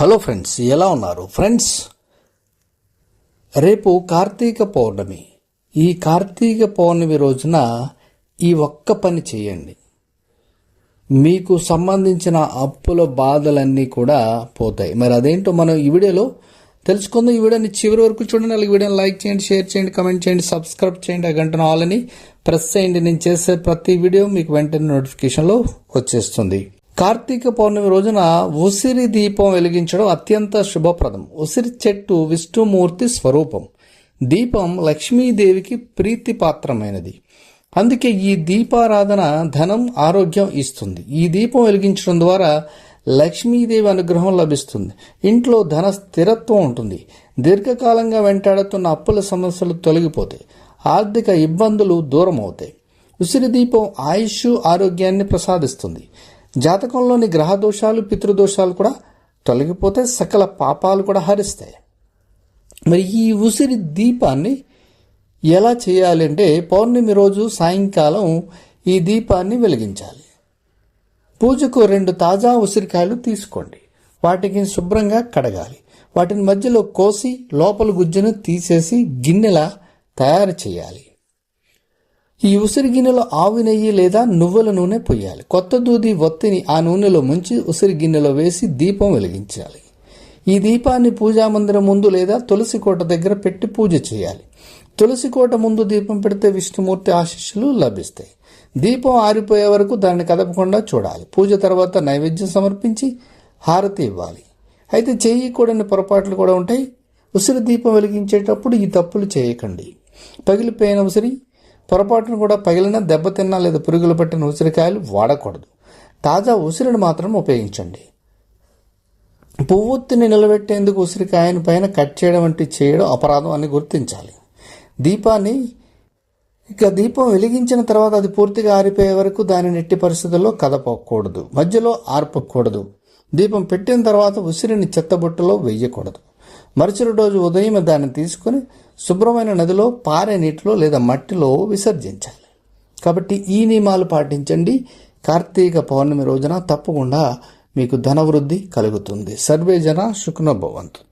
Hello friends ఎలా ఉన్నారు? Friends రేపు కార్తీక పౌర్ణమి. ఈ కార్తీక పౌర్ణమి రోజున ఈ ఒక్క పని చేయండి. మీకు సంబంధించిన అప్పుల బాధలన్నీ కూడా పోతాయి. మరి అదేంటో మనం ఈ వీడియోలో తెలుసుకుందాం. ఈ వీడియోని చివరి వరకు చూడండి. అలాగే వీడియోని లైక్ చేయండి షేర్ చేయండి కమెంట్ చేయండి సబ్స్క్రైబ్ చేయండి ఆ గంటను ఆల్ అని ప్రెస్ చేయండి. నేను చేసే ప్రతి వీడియో మీకు వెంటనే నోటిఫికేషన్లో వచ్చేస్తుంది. కార్తీక పౌర్ణమి రోజున ఉసిరి దీపం వెలిగించడం అత్యంత శుభప్రదం. ఉసిరి చెట్టు విష్ణుమూర్తి స్వరూపం. దీపం లక్ష్మీదేవికి ప్రీతిపాత్రమైనది. అందుకే ఈ దీపారాధన ధనం ఆరోగ్యం ఇస్తుంది. ఈ దీపం వెలిగించడం ద్వారా లక్ష్మీదేవి అనుగ్రహం లభిస్తుంది. ఇంట్లో ధన స్థిరత్వం ఉంటుంది. దీర్ఘకాలంగా వెంటాడుతున్న అప్పుల సమస్యలు తొలగిపోతాయి. ఆర్థిక ఇబ్బందులు దూరం అవుతాయి ఉసిరి దీపం ఆయుష్ ఆరోగ్యాన్ని ప్రసాదిస్తుంది. జాతకంలోని గ్రహ దోషాలు పితృదోషాలు కూడా తొలగిపోతే సకల పాపాలు కూడా హరిస్తాయి. మరి ఈ ఉసిరి దీపాన్ని ఎలా చేయాలి అంటే పౌర్ణమి రోజు సాయంకాలం ఈ దీపాన్ని వెలిగించాలి. పూజకు రెండు తాజా ఉసిరికాయలు తీసుకోండి. వాటికి శుభ్రంగా కడగాలి. వాటిని మధ్యలో కోసి లోపల గుజ్జును తీసేసి గిన్నెలా తయారు చేయాలి. ఈ ఉసిరి గిన్నెలో ఆవు నెయ్యి లేదా నువ్వుల నూనె పొయ్యాలి కొత్త దూది ఒత్తిని ఆ నూనెలో ముంచి ఉసిరి గిన్నెలో వేసి దీపం వెలిగించాలి. ఈ దీపాన్ని పూజా మందిరం ముందు లేదా తులసి కోట దగ్గర పెట్టి పూజ చేయాలి. తులసి కోట ముందు దీపం పెడితే విష్ణుమూర్తి ఆశీస్సులు లభిస్తాయి. దీపం ఆరిపోయే వరకు దాన్ని కదపకుండా చూడాలి. పూజ తర్వాత నైవేద్యం సమర్పించి హారతి ఇవ్వాలి. అయితే చేయకూడని పొరపాట్లు కూడా ఉంటాయి. ఉసిరి దీపం వెలిగించేటప్పుడు ఈ తప్పులు చేయకండి. పగిలిపోయిన ఉసిరి పొరపాటును కూడా పగిలిన దెబ్బతిన్నా లేదా పురుగులు పట్టిన ఉసిరికాయలు వాడకూడదు. తాజా ఉసిరిని మాత్రం ఉపయోగించండి. పువ్వొత్తిని నిలబెట్టేందుకు ఉసిరికాయని పైన కట్ చేయడం వంటి చేయడం అపరాధం అని గుర్తించాలి. దీపాన్ని ఇక దీపం వెలిగించిన తర్వాత అది పూర్తిగా ఆరిపోయే వరకు దాని నెట్టి పరిస్థితుల్లో కదపకూడదు. మధ్యలో ఆర్పకూడదు. దీపం పెట్టిన తర్వాత ఉసిరిని చెత్తబుట్టలో వేయకూడదు. మరుసటి రోజు ఉదయం దాన్ని తీసుకుని శుభ్రమైన నదిలో పారే నీటిలో లేదా మట్టిలో విసర్జించాలి. కాబట్టి ఈ నియమాలు పాటించండి. కార్తీక పౌర్ణమి రోజున తప్పకుండా మీకు ధనవృద్ధి కలుగుతుంది. సర్వే జన శుక్నభవంతు